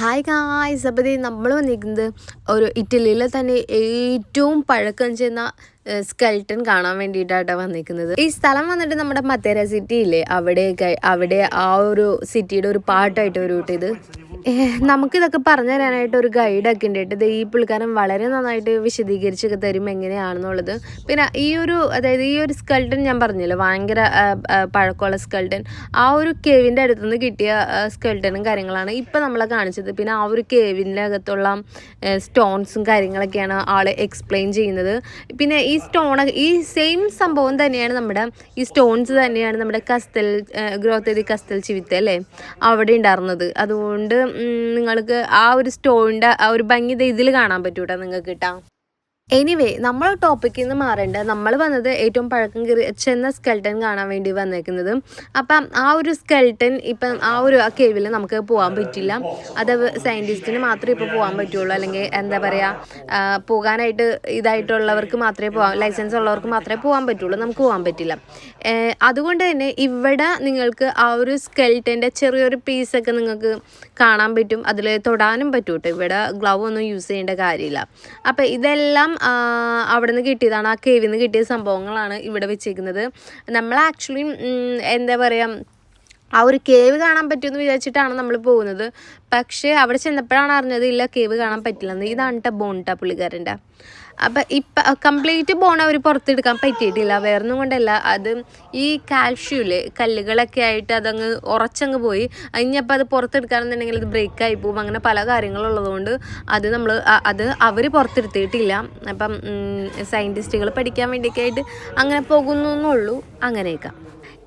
Hi guys അപ്പോൾ ദേ നമ്മൾ വന്നിരിക്കുന്നത് ഒരു ഇറ്റലിയിലെ തന്നെ ഏറ്റവും പഴക്കം ചെന്ന സ്കെൽട്ടൺ കാണാൻ വേണ്ടിയിട്ടാണ് വന്നിരിക്കുന്നത്. ഈ സ്ഥലം വന്നിട്ട് നമ്മുടെ മത്തേര സിറ്റി ഇല്ലേ? അവിടെയൊക്കെ അവിടെ ആ ഒരു സിറ്റിയുടെ ഒരു പാട്ടായിട്ട് ഒരു ഇത് നമുക്കിതൊക്കെ പറഞ്ഞു തരാനായിട്ട് ഒരു ഗൈഡൊക്കെ ഉണ്ട് കേട്ടോ. ഇത് ഈ പുള്ളിക്കാരൻ വളരെ നന്നായിട്ട് വിശദീകരിച്ചൊക്കെ തരും എങ്ങനെയാണെന്നുള്ളത്. പിന്നെ ഈ ഒരു അതായത് ഈ ഒരു സ്കൾട്ടൻ ഞാൻ പറഞ്ഞല്ലോ ഭയങ്കര പഴക്കമുള്ള സ്കൾട്ടൻ ആ ഒരു കേവിന്റെ അടുത്തുനിന്ന് കിട്ടിയ സ്കൾട്ടനും കാര്യങ്ങളാണ് ഇപ്പം നമ്മളെ കാണിച്ചത്. പിന്നെ ആ ഒരു കേവിന്റെ അകത്തുള്ള സ്റ്റോൺസും കാര്യങ്ങളൊക്കെയാണ് ആൾ എക്സ്പ്ലെയിൻ ചെയ്യുന്നത്. പിന്നെ ഈ സ്റ്റോൺ ഈ സെയിം സംഭവം തന്നെയാണ് നമ്മുടെ ഈ സ്റ്റോൺസ് തന്നെയാണ് നമ്മുടെ കസ്തൽ ഗ്രോത്ത് ചെയ്ത് കസ്തൽ ചിവിത്തെ അല്ലേ? അവിടെ ഉണ്ടായിരുന്നത്. അതുകൊണ്ട് നിങ്ങൾക്ക് ആ ഒരു സ്റ്റോണിന്റെ ആ ഒരു ഭംഗി ദേ ഇതിൽ കാണാൻ പറ്റൂട്ടോ നിങ്ങൾക്ക് കിട്ടാം എനിവേ നമ്മൾ ടോപ്പിക്കിൽ നിന്ന് മാറേണ്ട. നമ്മൾ വന്നത് ഏറ്റവും പഴക്കം ചെന്ന സ്കെൽട്ടൻ കാണാൻ വേണ്ടി വന്നേക്കുന്നത്. അപ്പം ആ ഒരു സ്കെൽട്ടൻ ഇപ്പം ആ ഒരു ആ കേവിൽ നമുക്ക് പോകാൻ പറ്റില്ല. അത് സയന്റിസ്റ്റിന് മാത്രമേ ഇപ്പോൾ പോകാൻ പറ്റുള്ളൂ. അല്ലെങ്കിൽ എന്താ പറയുക പോകാനായിട്ട് ഇതായിട്ടുള്ളവർക്ക് മാത്രമേ പോകാൻ ലൈസൻസ് ഉള്ളവർക്ക് മാത്രമേ പോകാൻ പറ്റുള്ളൂ. നമുക്ക് പോകാൻ പറ്റില്ല. അതുകൊണ്ട് തന്നെ ഇവിടെ നിങ്ങൾക്ക് ആ ഒരു സ്കെൽട്ടന്റെ ചെറിയൊരു പീസൊക്കെ നിങ്ങൾക്ക് കാണാൻ പറ്റും. അതിൽ തൊടാനും പറ്റൂട്ടോ. ഇവിടെ ഗ്ലൗ ഒന്നും യൂസ് ചെയ്യേണ്ട കാര്യമില്ല. അപ്പം ഇതെല്ലാം അവിടെ നിന്ന് കിട്ടിയതാണ് ആ കേവിൽ നിന്ന് കിട്ടിയ സംഭവങ്ങളാണ് ഇവിടെ വെച്ചേക്കുന്നത്. നമ്മൾ ആക്ച്വലി എന്താ പറയുക ആ ഒരു കേവ് കാണാൻ പറ്റുമെന്ന് വിചാരിച്ചിട്ടാണ് നമ്മൾ പോകുന്നത്. പക്ഷേ അവിടെ ചെന്നപ്പോഴാണ് അറിഞ്ഞത് ഇല്ല കേവ് കാണാൻ പറ്റില്ലെന്ന്. ഇതാണ് കേട്ടോ ബോണ്ട പുള്ളിക്കാരന്റെ. അപ്പം ഇപ്പം കംപ്ലീറ്റ് ബോൺ അവർ പുറത്തെടുക്കാൻ പറ്റിയിട്ടില്ല. വേറൊന്നും കൊണ്ടല്ല. അത് ഈ കാൽഷ്യൂൽ കല്ലുകളൊക്കെ ആയിട്ട് അതങ്ങ് ഉറച്ചങ്ങ് പോയി. ഇനിയപ്പോൾ അത് പുറത്തെടുക്കാണെന്നുണ്ടെങ്കിൽ അത് ബ്രേക്കായി പോകും. അങ്ങനെ പല കാര്യങ്ങളുള്ളതുകൊണ്ട് അത് നമ്മൾ അത് അവർ പുറത്തെടുത്തിട്ടില്ല. അപ്പം സയന്റിസ്റ്റുകൾ പഠിക്കാൻ വേണ്ടിയൊക്കെ ആയിട്ട് അങ്ങനെ പോകുന്നു എന്നുള്ളൂ അങ്ങനെയൊക്കെ.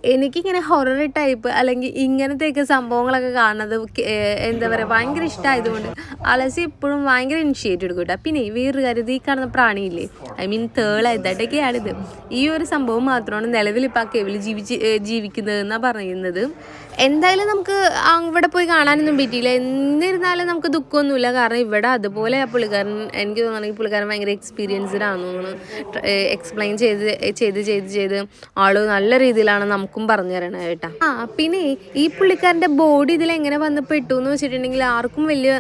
എനിക്കിങ്ങനെ ഹൊറർ ടൈപ്പ് അല്ലെങ്കിൽ ഇങ്ങനത്തെയൊക്കെ സംഭവങ്ങളൊക്കെ കാണുന്നത് എന്താ പറയുക ഭയങ്കര ഇഷ്ടമായതുകൊണ്ട് അലസി എപ്പോഴും ഭയങ്കര ഇനിഷ്യേറ്റ് എടുക്കും കേട്ടോ പിന്നെ വേറൊരു കാര്യം ഈ കാണുന്ന പ്രാണിയില്ലേ? I mean തേള ഇതൊക്കെയാണിത്. ഈ ഒരു സംഭവം മാത്രമാണ് നിലവിൽ ഇപ്പോൾ ആ കേവിൽ ജീവിച്ച് ജീവിക്കുന്നത് ജീവിക്കുന്നതെന്നാണ് പറയുന്നത്. എന്തായാലും നമുക്ക് അവിടെ പോയി കാണാനൊന്നും പറ്റിയില്ല. എന്നിരുന്നാലും നമുക്ക് ദുഃഖമൊന്നുമില്ല. കാരണം ഇവിടെ അതുപോലെ ആ പുള്ളിക്കാരൻ എനിക്ക് തോന്നുകയാണെങ്കിൽ പുള്ളിക്കാരൻ ഭയങ്കര എക്സ്പീരിയൻസ്ഡ് ആണെന്ന് തോന്നുന്നു എക്സ്പ്ലെയിൻ ചെയ്ത് ചെയ്ത് ചെയ്ത് ചെയ്ത് ആൾ നല്ല രീതിയിലാണ് നമുക്കും പറഞ്ഞു തരണം കേട്ടാ. ആ പിന്നെ ഈ പുള്ളിക്കാരന്റെ ബോഡി ഇതിൽ എങ്ങനെ വന്ന് പെട്ടു എന്ന് വെച്ചിട്ടുണ്ടെങ്കിൽ ആർക്കും വലിയ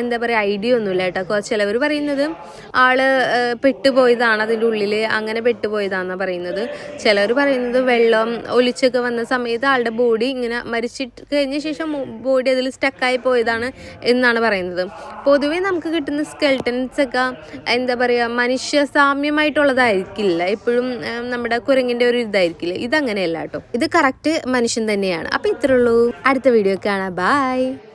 എന്താ പറയുക ഐഡിയ ഒന്നുമില്ല കേട്ടോ. ചിലവർ പറയുന്നത് ആൾ പെട്ടുപോയതാണ് അതിന്റെ ഉള്ളിൽ അങ്ങനെ പെട്ടുപോയതാണെന്നാണ് പറയുന്നത്. ചിലവർ പറയുന്നത് വെള്ളം ഒലിച്ചൊക്കെ വന്ന സമയത്ത് ആളുടെ ബോഡി ഇങ്ങനെ മരിച്ചിട്ട് കഴിഞ്ഞ ശേഷം ബോഡി അതിൽ സ്റ്റക്കായി പോയതാണ് എന്നാണ് പറയുന്നത്. പൊതുവെ നമുക്ക് കിട്ടുന്ന സ്കെൽട്ടൻസ് ഒക്കെ എന്താ പറയുക മനുഷ്യ സാമ്യമായിട്ടുള്ളതായിരിക്കില്ല. എപ്പോഴും നമ്മുടെ കുരങ്ങിന്റെ ഒരു ഇതായിരിക്കില്ല. ഇതങ്ങനെയല്ല. കേട്ടോ. ഇത് കറക്റ്റ് മനുഷ്യൻ തന്നെയാണ്. അപ്പൊ ഇത്രേ ഉള്ളൂ. അടുത്ത വീഡിയോ കാണാം. ബൈ